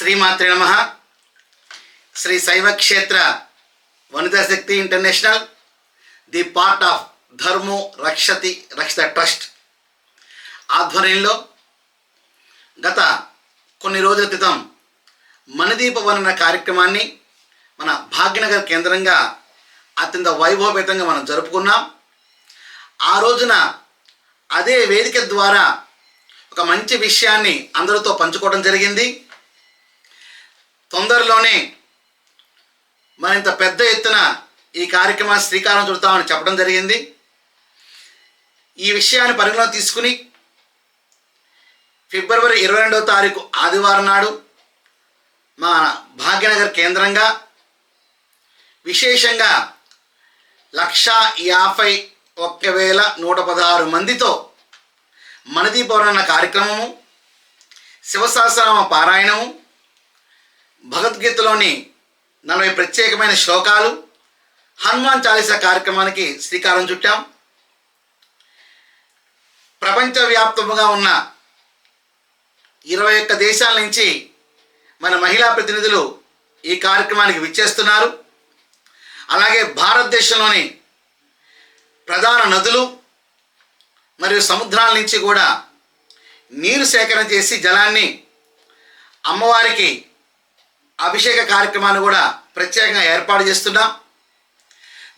శ్రీమాత్రి నమ. Shri Shaiva Kshetra Vanitha Shakti international the part of ధర్మో రక్షతి రక్షిత ట్రస్ట్ ఆధ్వర్యంలో గత కొన్ని రోజుల క్రితం మణిదీప వర్ణన కార్యక్రమాన్ని మన భాగ్యనగర్ కేంద్రంగా అత్యంత వైభవపేతంగా మనం జరుపుకున్నాం. ఆ రోజున అదే వేదిక ద్వారా ఒక మంచి విషయాన్ని అందరితో పంచుకోవడం జరిగింది. తొందరలోనే మరింత పెద్ద ఎత్తున ఈ కార్యక్రమాన్ని శ్రీకారం చుడతామని చెప్పడం జరిగింది. ఈ విషయాన్ని పరిగణలో తీసుకుని ఫిబ్రవరి ఇరవై రెండవ తారీఖు ఆదివారం నాడు మా భాగ్యనగర్ కేంద్రంగా విశేషంగా లక్షా యాభై ఒక్క వేల నూట పదహారు మందితో మనదీపవరణ కార్యక్రమము శివసహస్రనామ పారాయణము భగవద్గీతలోని నలభై ప్రత్యేకమైన శ్లోకాలు హనుమాన్ చాలీసా కార్యక్రమానికి శ్రీకారం చుట్టాం. ప్రపంచవ్యాప్తముగా ఉన్న ఇరవై ఒక్క దేశాల నుంచి మన మహిళా ప్రతినిధులు ఈ కార్యక్రమానికి విచ్చేస్తున్నారు. అలాగే భారతదేశంలోని ప్రధాన నదులు మరియు సముద్రాల నుంచి కూడా నీరు సేకరణ చేసి జలాన్ని అమ్మవారికి అభిషేక కార్యక్రమాన్ని కూడా ప్రత్యేకంగా ఏర్పాటు చేస్తున్నాం.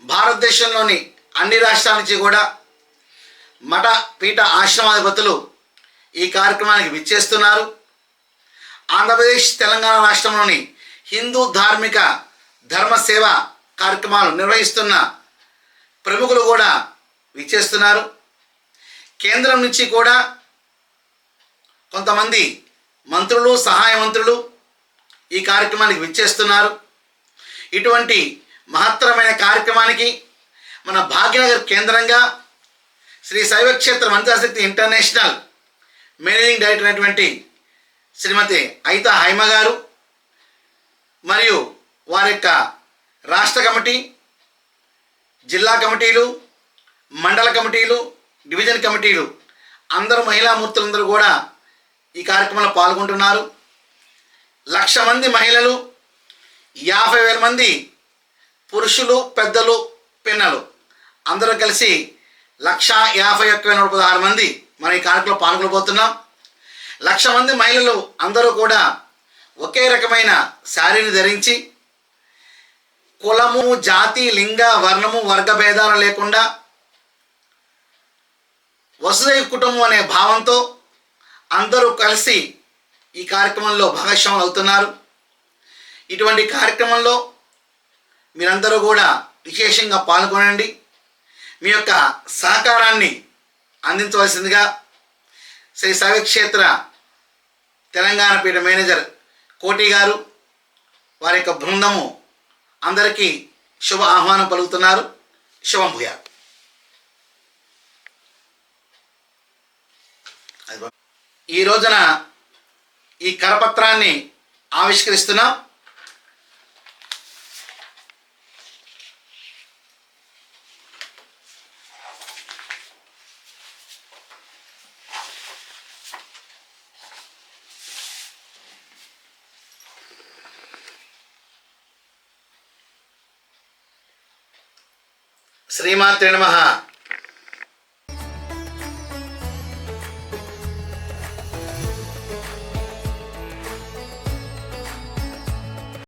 భారతదేశంలోని అన్ని రాష్ట్రాల నుంచి కూడా మఠ పీఠ ఆశ్రమాధిపతులు ఈ కార్యక్రమానికి విచ్చేస్తున్నారు. ఆంధ్రప్రదేశ్ తెలంగాణ రాష్ట్రంలోని హిందూ ధార్మిక ధర్మ సేవ కార్యక్రమాలు నిర్వహిస్తున్న ప్రముఖులు కూడా విచ్చేస్తున్నారు. కేంద్రం నుంచి కూడా కొంతమంది మంత్రులు సహాయ మంత్రులు ఈ కార్యక్రమానికి విచ్చేస్తున్నారు. ఇటువంటి మహత్తరమైన కార్యక్రమానికి మన భాగ్యనగర్ కేంద్రంగా Shri Shaivakshetra Mantrashakti international managing director అయినటువంటి శ్రీమతి అయిత హైమ గారు మరియు వారి యొక్క రాష్ట్ర కమిటీ జిల్లా కమిటీలు మండల కమిటీలు డివిజన్ కమిటీలు అందరూ మహిళా మూర్తులందరూ కూడా ఈ కార్యక్రమంలో పాల్గొంటున్నారు. లక్ష మంది మహిళలు యాభై వేల మంది పురుషులు పెద్దలు పిన్నలు. అందరూ కలిసి లక్ష యాభై ఒక్క వేల పదహారు మంది మన ఈ కార్యక్రమంలో పాల్గొనబోతున్నాం లక్ష మంది మహిళలు అందరూ కూడా ఒకే రకమైన శారీని ధరించి కులము జాతి లింగ వర్ణము వర్గ భేదాలు లేకుండా వసుదైవ కుటుంబం అనే భావంతో అందరూ కలిసి ఈ కార్యక్రమంలో భాగస్వాములు అవుతున్నారు. ఇటువంటి కార్యక్రమంలో మీరందరూ కూడా విశేషంగా పాల్గొనండి. మీ యొక్క సహకారాన్ని అందించవలసిందిగా శ్రీ సవిక్షేత్ర తెలంగాణ పీఠ మేనేజర్ కోటి గారు వారి యొక్క బృందము అందరికీ శుభ ఆహ్వానం పలుకుతున్నారు. శుభం భూయా ఈ రోజున ఈ కరపత్రాన్ని ఆవిష్కరిస్తున్నాం. శ్రీమాత్రి నమ.